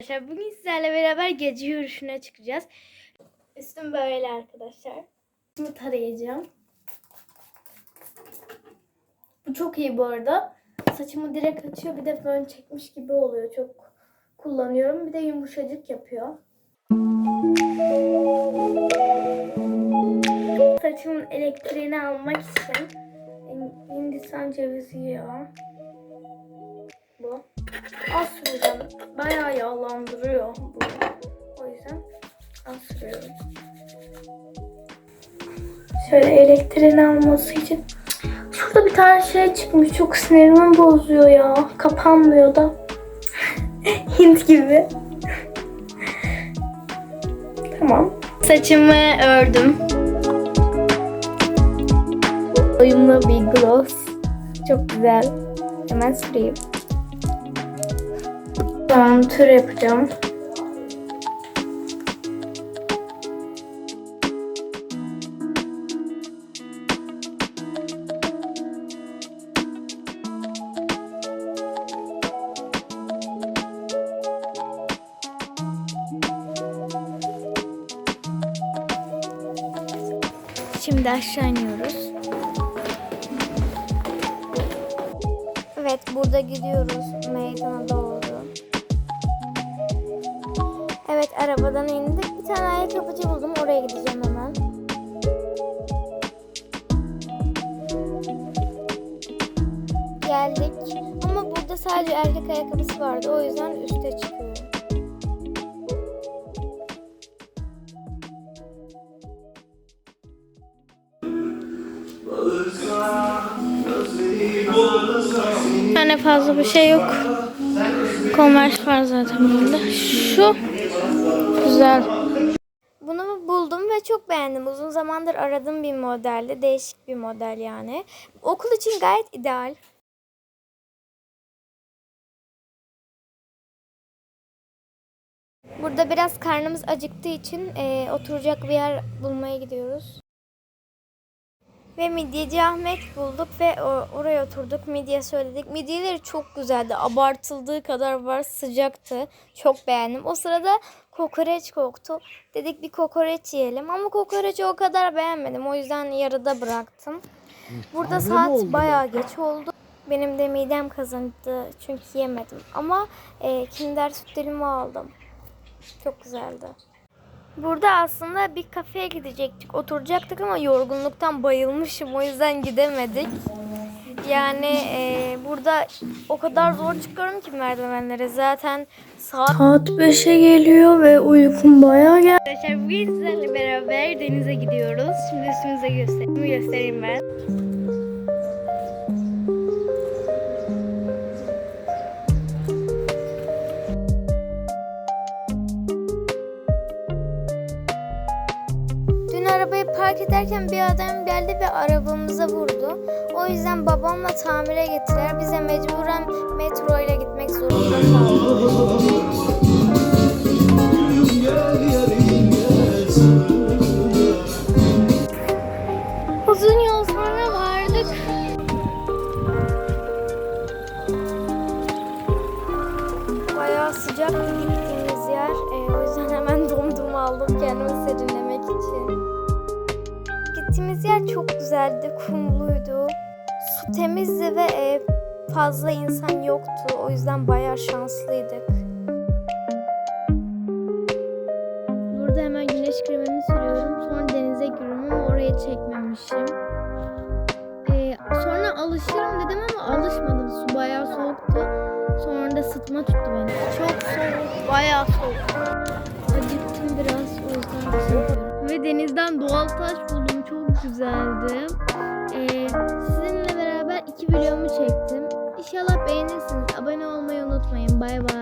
Arkadaşlar bugün sizlerle beraber gece yürüyüşüne çıkacağız. Üstüm böyle arkadaşlar. Şimdi tarayacağım. Bu çok iyi bu arada. Saçımı direkt açıyor. Bir de fön çekmiş gibi oluyor. Çok kullanıyorum. Bir de yumuşacık yapıyor. Saçımın elektriğini almak için Hindistan cevizi yağı. Bu. Az süreceğim. Bayağı yağlandırıyor bu. O yüzden az sürüyorum. Şöyle elektriğini alması için. Şurada bir tane şey çıkmış. Çok sinirimi bozuyor ya. Kapanmıyor da. Hint gibi. tamam. Saçımı ördüm. Uyumlu bir gloss. Çok güzel. Hemen süreyim. Tamam tür yapacağım. Şimdi aşağı iniyoruz. Evet burada gidiyoruz meydana doğru. Evet arabadan indik. Bir tane ayakkabıcı buldum. Oraya gideceğim hemen. Geldik. Ama burada sadece erkek ayakkabısı vardı. O yüzden üste çıkıyorum. Yani fazla bir şey yok. Converse var zaten burada. Şu güzel. Bunu buldum ve çok beğendim. Uzun zamandır aradığım bir modeldi. Değişik bir model yani. Okul için gayet ideal. Burada biraz karnımız acıktığı için eee, oturacak bir yer bulmaya gidiyoruz. Ve midyeci Ahmet bulduk ve oraya oturduk. Midye söyledik. Midyeleri çok güzeldi. Abartıldığı kadar var. Sıcaktı. Çok beğendim. O sırada kokoreç koktu. Dedik bir kokoreç yiyelim. Ama kokoreci o kadar beğenmedim. O yüzden yarıda bıraktım. Burada saat bayağı geç oldu. Benim de midem kazındı. Çünkü yemedim. Ama e, Kinder süt dilimi aldım. Çok güzeldi. Burada aslında bir kafeye gidecektik. Oturacaktık ama yorgunluktan bayılmışım. O yüzden gidemedik. Yani e, burada o kadar zor çıkıyorum ki merdivenlere. Zaten saat... Saat 5'e geliyor ve uykum bayağı geldi. Arkadaşlar bugün sizlerle beraber denize gidiyoruz. Şimdi üstümüze göstereyim, göstereyim ben. Park ederken bir adam geldi ve arabamıza vurdu. O yüzden babamla tamire gittiler. Bize mecburen metro ile gitmek zorunda kaldık. Uzun yol sonra vardık. Bayağı sıcak gittiğimiz yer. Ee, o yüzden hemen dondurma aldım kendimi serinlemek için. Gittiğimiz yer çok güzeldi, kumluydu. Su temizdi ve e, fazla insan yoktu. O yüzden bayağı şanslıydık. Burada hemen güneş kremimi sürüyorum. Sonra denize giriyorum ama oraya çekmemişim. Ee, sonra alışırım dedim ama alışmadım. Su bayağı soğuktu. Sonra da sıtma tuttu beni. Çok soğuk, bayağı soğuk. Acıktım biraz o yüzden. Ve denizden doğal taş buldum. Güzeldi. Ee, sizinle beraber iki videomu çektim. İnşallah beğenirsiniz. Abone olmayı unutmayın. Bay bay.